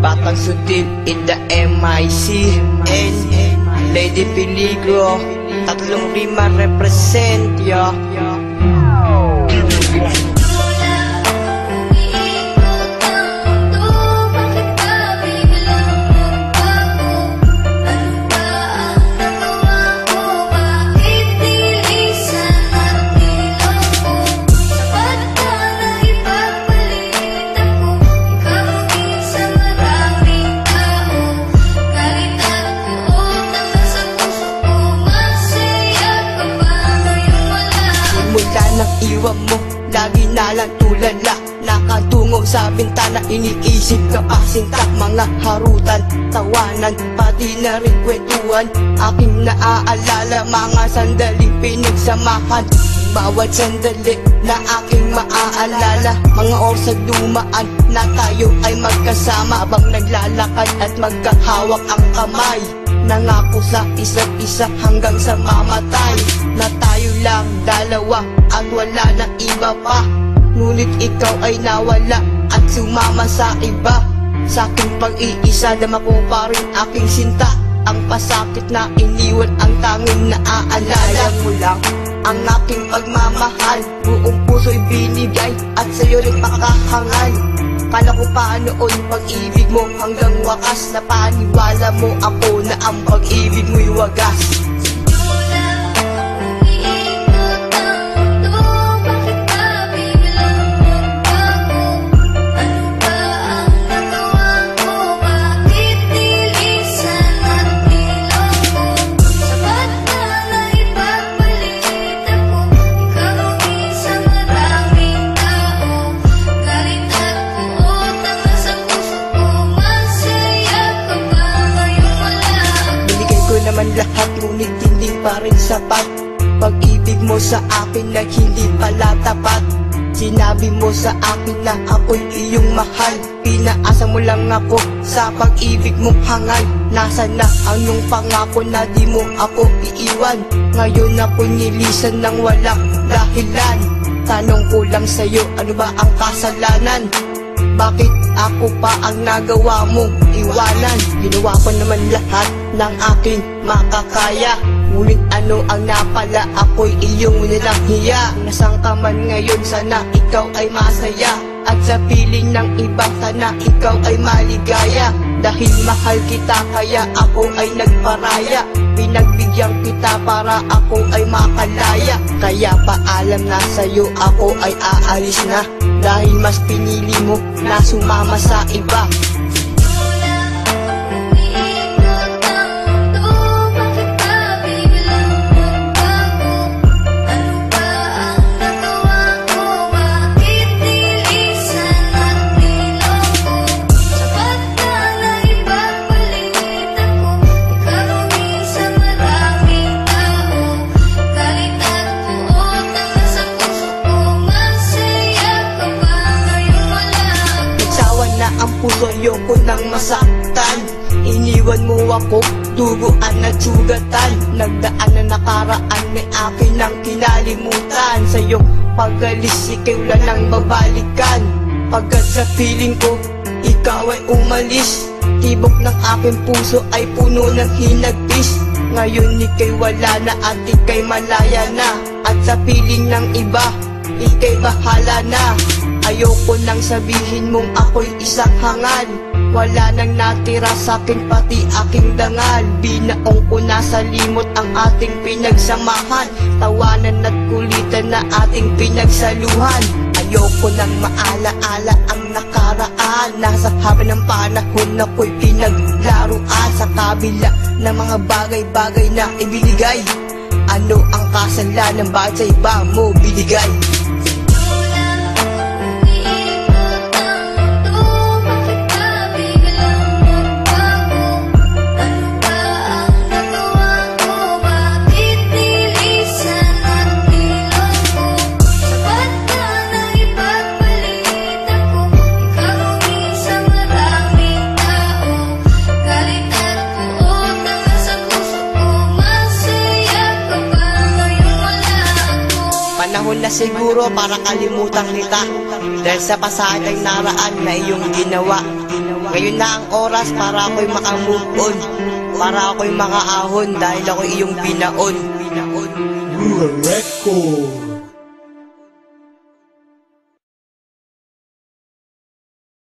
Batang sutil in the MIC And Lady Peligro Tatlong rima represent yo. Simula ng iwan mo. Lagi na lang tulala Nakatungo sa bintana. Iniisip ka pa sinta Mga harutan, tawanan Pati na rin kwentuhan. Aking naaalala Mga sandaling pinagsamahan. Bawat sandali na aking maaalala. Mga oras dumaan na tayo ay magkasama. Habang naglalakad at magkahawak ang kamay Nangako sa isa't isa hanggang sa mamatay Na tayo lang dalawa at wala na iba pa. Ngunit ikaw ay nawala at sumama sa iba. Sa aking pag-iisa dama ko pa rin aking sinta. Ang pasakit na iniwan ang tanging naaalala. Mo lang ang aking pagmamahal Buong puso'y binigay At sa'yo rin pakahangal Kala ko pa noon pag-ibig mo? Hanggang wakas Na paniwala mo ako na ang pag-ibig mo'y wagas ngunit hindi pa rin sapat. Pag-ibig mo sa akin na hindi pala tapat. Sinabi mo sa akin na ako'y iyong mahal. Pinaasa mo lang ako sa pag-ibig mong hangal. Nasaan na ang iyong pangako na di mo ako iiwan? Ngayon ako'y nilisan ng walang dahilan. Tanong ko lang sa'yo, ano ba ang kasalanan? Bakit ako pa ang nagawa mong iwanan? Ginawa ko naman lahat ng aking makakaya. Ngunit ano ang napala? Ako'y iyong nilang hiya Nasang ka man ngayon sana ikaw ay masaya. At sa piling ng iba sana ikaw ay maligaya Dahil mahal kita kaya ako ay nagparaya. Pinagbigyan kita para ako ay makalaya. Kaya paalam na sa'yo ako ay aalis na. Dahil mas pinili mo na sumama sa iba ayoko nang masaktan. Iniwan mo ako, duguan at sugatan. Nagdaan na nakaraan may akin ang kinalimutan. Sa iyong pagalis ikay wala nang babalikan. Pagkat sa feeling ko, ikaw ay umalis. Tibok ng aking puso ay puno ng hinagpis Ngayon ikay wala na at ikay malaya na. At sa piling ng iba, ikay bahala na. Ayoko nang sabihin mong ako'y isang hangal. Wala nang natira sa akin pati aking dangal. Binaong ko na sa limot ang ating pinagsamahan. Tawanan at kulitan na ating pinagsaluhan. Ayoko nang maala-ala ang nakaraan. Nasa haba ng panahon ako'y pinaglaruan. Sa kabila ng mga bagay-bagay na ibinigay. Ano ang kasalanan bakit sa iba mo binigay? Panahon na siguro para kalimutan kita. Dahil sa pasadang naraan na iyong ginawa. Ngayon na ang oras para ako'y makamove on. Para ako'y makaahon dahil ako iyong binaon. Record.